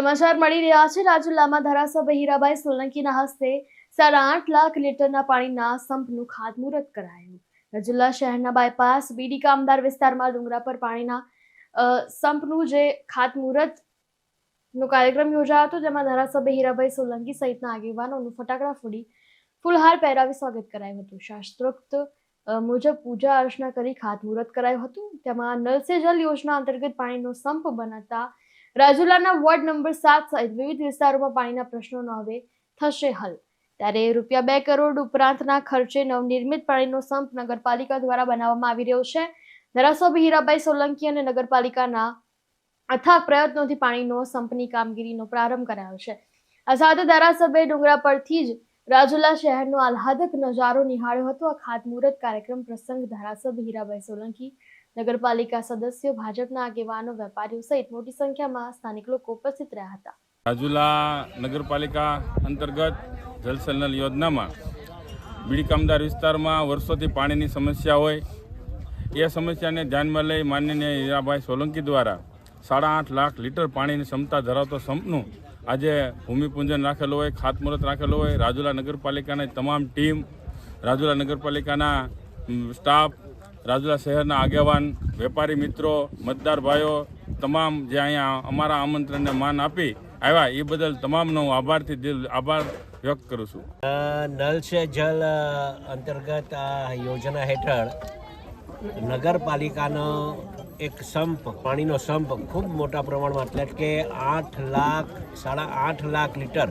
સમાચાર મળી રહ્યા છે. રાજુલામાં ધારાસભ્ય હીરાબાઈ સોલંકીના હસ્તે સાડા આઠ લાખ લીટરના પાણીના સંપનું ખાતમુહૂર્ત કરાયું. રાજુલા શહેરના બાયપાસ બીડી કામદાર વિસ્તારમાં ડુંગરા પર પાણીના સંપનું જે ખાતમુહૂર્ત નો કાર્યક્રમ યોજાયો હતો, જેમાં ધારાસભ્ય હીરાભાઈ સોલંકી સહિતના આગેવાનોનું ફટાકડા ફોડી ફૂલહાર પહેરાવી સ્વાગત કરાયું હતું. શાસ્ત્રોક્ત મુજબ પૂજા અર્ચના કરી ખાતમુહૂર્ત કરાયું હતું. તેમાં નલ સે જલ યોજના અંતર્ગત પાણીનો સંપ બનાવતા રાજુલાના વોર્ડ નંબર સાત સહિત વિવિધ વિસ્તારોમાં પાણીના પ્રશ્નોનો હવે થશે હલ. ત્યારે રૂપિયા બે કરોડ ઉપરાંતના ખર્ચે નવનિર્મિત પાણીનો સંપ નગરપાલિકા દ્વારા બનાવવામાં આવી રહ્યો છે. ધારાસભ્ય હીરાબાઈ સોલંકી અને નગરપાલિકાના અથાગ પ્રયત્નોથી પાણીનો સંપની કામગીરીનો પ્રારંભ કરાયો છે. આ સાથે ધારાસભ્ય ડુંગરા પરથી જ રાજુલા શહેરનો આહ્લાદક નજારો નિહાળ્યો હતો. આ ખાતમુહૂર્ત કાર્યક્રમ પ્રસંગ ધારાસભ્ય હીરાબાઈ સોલંકી નગરપાલિકા સદસ્યો, ભાજપના આગેવાનો, વેપારીઓ સહિત મોટી સંખ્યામાં સ્થાનિક લોકો ઉપસ્થિત રહ્યા હતા. રાજુલા નગરપાલિકા અંતર્ગત જલસેનલ યોજનામાં બીડી કામદાર વિસ્તારમાં વર્ષોથી પાણીની સમસ્યા હોય. એ સમસ્યાને ધ્યાનમાં લઈ માનનીય હીરાભાઈ સોલંકી દ્વારા સાડા આઠ લાખ લીટર પાણીની ક્ષમતા ધરાવતો સંપનું આજે ભૂમિપૂજન રાખેલું હોય, ખાતમુહૂર્ત રાખેલું હોય. રાજુલા નગરપાલિકાની તમામ ટીમ, રાજુલા નગરપાલિકાના સ્ટાફ રાજુલા શહેરના આગેવાન, વેપારી મિત્રો, મતદાર ભાઈઓ, તમામ જે અહીંયા અમારા આમંત્રણને માન આપી આવ્યા, એ બદલ તમામનો હું આભારથી દિલ, આભાર વ્યક્ત કરું છું. નલ સે જલ અંતર્ગત આ યોજના હેઠળ નગરપાલિકાનો એક સંપ, પાણીનો સંપ ખૂબ મોટા પ્રમાણમાં, એટલે કે આઠ લાખ, સાડા આઠ લાખ લીટર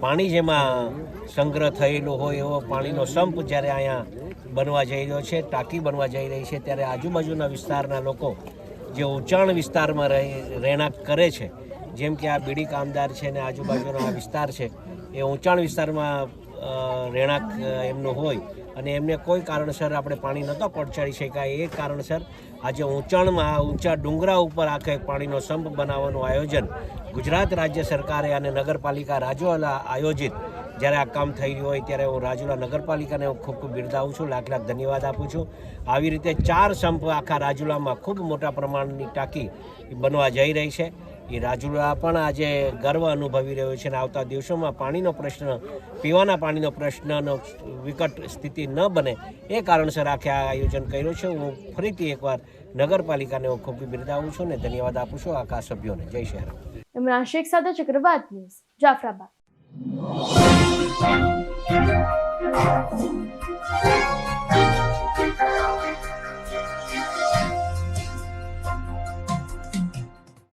પાણી જેમાં સંગ્રહ થયેલો હોય એવો પાણીનો સંપ જ્યારે અહીંયા બનવા જઈ રહ્યો છે, ટાંકી બનવા જઈ રહી છે. ત્યારે આજુબાજુના વિસ્તારના લોકો જે ઊંચાણ વિસ્તારમાં રહી, રહેણાંક કરે છે, જેમ કે આ બીડી કામદાર છે ને આજુબાજુનો આ વિસ્તાર છે, એ ઊંચાણ વિસ્તારમાં રહેણાંક એમનું હોય. અને એમને કોઈ કારણસર આપણે પાણી નહોતો પહોંચાડી શકાય. એ કારણસર આજે ઊંચાણમાં ઊંચા ડુંગરા ઉપર આખે પાણીનો સંપ બનાવવાનું આયોજન ગુજરાત રાજ્ય સરકારે અને નગરપાલિકા રાજુલા આયોજિત જ્યારે આ કામ થઈ રહ્યું હોય ત્યારે હું રાજુલા નગરપાલિકાને હું ખૂબ ખૂબ બિરદાવું છું, લાખ લાખ ધન્યવાદ આપું છું. આવી રીતે ચાર સંપ આખા રાજુલામાં ખૂબ મોટા પ્રમાણની ટાંકી બનવા જઈ રહી છે. એ રાજુલા પણ આજે ગર્વ અનુભવી રહ્યો છે અને આવતા દિવસોમાં પાણીનો પ્રશ્ન, પીવાના પાણીનો પ્રશ્નનો વિકટ સ્થિતિ ન બને એ કારણસર આખે આ આયોજન કર્યું છે. હું ફરીથી એકવાર નગરપાલિકાને હું ખૂબ બિરદાવું છું અને ધન્યવાદ આપું છું આખા સભ્યોને. જય શહેર સાથે ચક્રવાત ન્યૂઝ, જાફરાબાદ. Thank you.